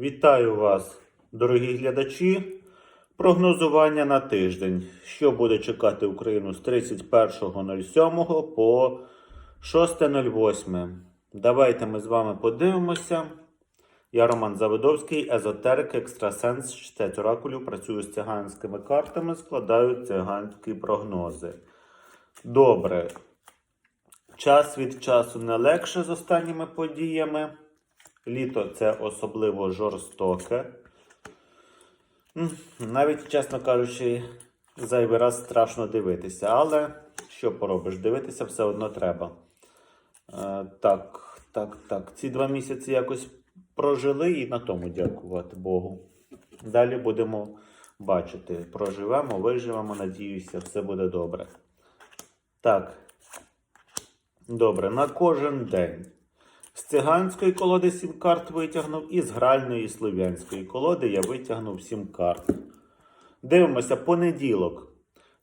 Вітаю вас, дорогі глядачі. Прогнозування на тиждень. Що буде чекати Україну з 31.07 по 6.08. Давайте ми з вами подивимося. Я Роман Заводовський, езотерик, екстрасенс, читець оракулів, працюю з циганськими картами, складаю циганські прогнози. Добре. Час від часу не легше з останніми подіями. Літо це особливо жорстоке. Навіть, чесно кажучи, зайвий раз страшно дивитися. Але що поробиш? Дивитися все одно треба. Е, так, так, так. Ці два місяці якось прожили і на тому дякувати Богу. Далі будемо бачити. Проживемо, виживемо, надіюся, все буде добре. Так. Добре, на кожен день. З циганської колоди 7 карт витягнув і з гральної слов'янської колоди я витягнув 7 карт. Дивимося понеділок.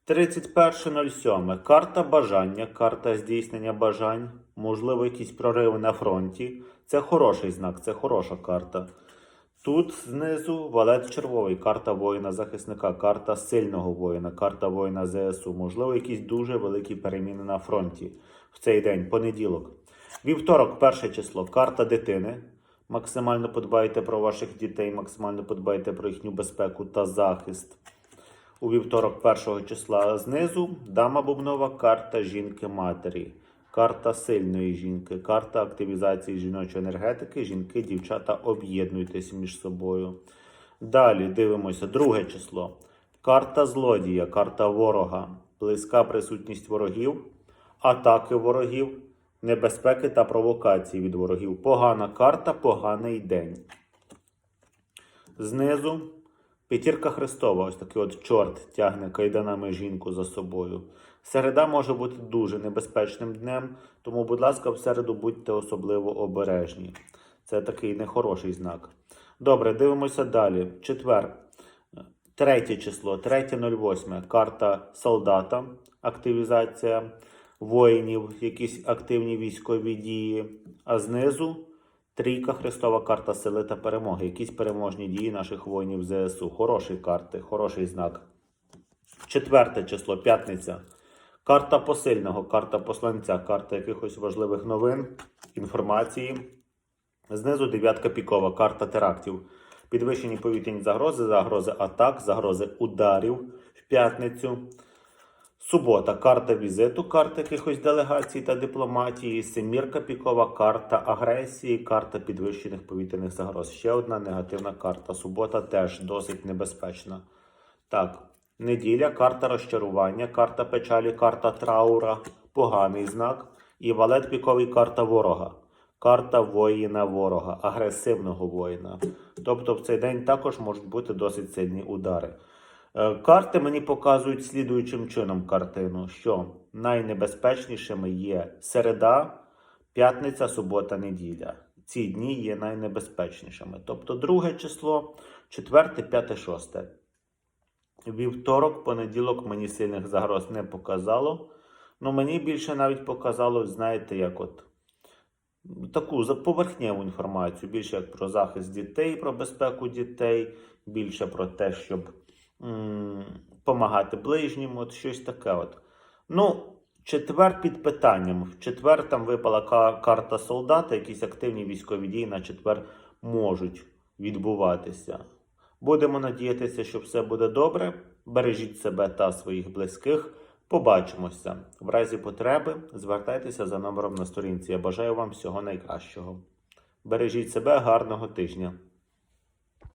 31.07. Карта бажання, карта здійснення бажань. Можливо, якісь прориви на фронті. Це хороший знак, це хороша карта. Тут знизу валет червовий, карта воїна-захисника, карта сильного воїна, карта воїна ЗСУ. Можливо, якісь дуже великі переміни на фронті в цей день, понеділок. Вівторок, перше число, карта дитини. Максимально подбайте про ваших дітей, максимально подбайте про їхню безпеку та захист. У вівторок, першого числа знизу, дама бубнова, карта жінки-матері, карта сильної жінки, карта активізації жіночої енергетики. Жінки, дівчата, об'єднуйтесь між собою. Далі дивимося друге число. Карта злодія, карта ворога, близька присутність ворогів, атаки ворогів, небезпеки та провокації від ворогів. Погана карта, поганий день. Знизу п'ятірка Христова, ось такий от чорт тягне кайданами жінку за собою. Середа може бути дуже небезпечним днем, тому, будь ласка, в середу будьте особливо обережні. Це такий нехороший знак. Добре, дивимося далі. Четвер. Третє число, 3.08. Карта солдата, активізація воїнів, якісь активні військові дії. А знизу трійка Христова карта сили та перемоги. Якісь переможні дії наших воїнів ЗСУ. Хороші карти, хороший знак. Четверте число, п'ятниця. Карта посильного, карта посланця, карта якихось важливих новин, інформації. Знизу дев'ятка пікова, карта терактів. Підвищені повітряні загрози, загрози атак, загрози ударів в п'ятницю. Субота, карта візиту, карта якихось делегацій та дипломатії. Семірка пікова, карта агресії, карта підвищених повітряних загроз. Ще одна негативна карта. Субота теж досить небезпечна. Так, неділя, карта розчарування, карта печалі, карта траура, поганий знак. І валет піковий карта ворога. Карта воїна ворога, агресивного воїна. Тобто в цей день також можуть бути досить сильні удари. Е, Карти мені показують слідуючим чином картину, що найнебезпечнішими є середа, п'ятниця, субота, неділя. Ці дні є найнебезпечнішими. Тобто друге число, четверте, п'яте, шосте. Вівторок, понеділок мені сильних загроз не показало. Ну мені більше навіть показало, знаєте, як от таку поверхневу інформацію, більше як про захист дітей, про безпеку дітей, більше про те, щоб допомагати ближнім, от щось таке. От. Ну, четвер під питанням. В четвер там випала карта солдата, якісь активні військові дії на четвер можуть відбуватися. Будемо надіятися, що все буде добре. Бережіть себе та своїх близьких. Побачимося. В разі потреби звертайтеся за номером на сторінці. Я бажаю вам всього найкращого. Бережіть себе, гарного тижня!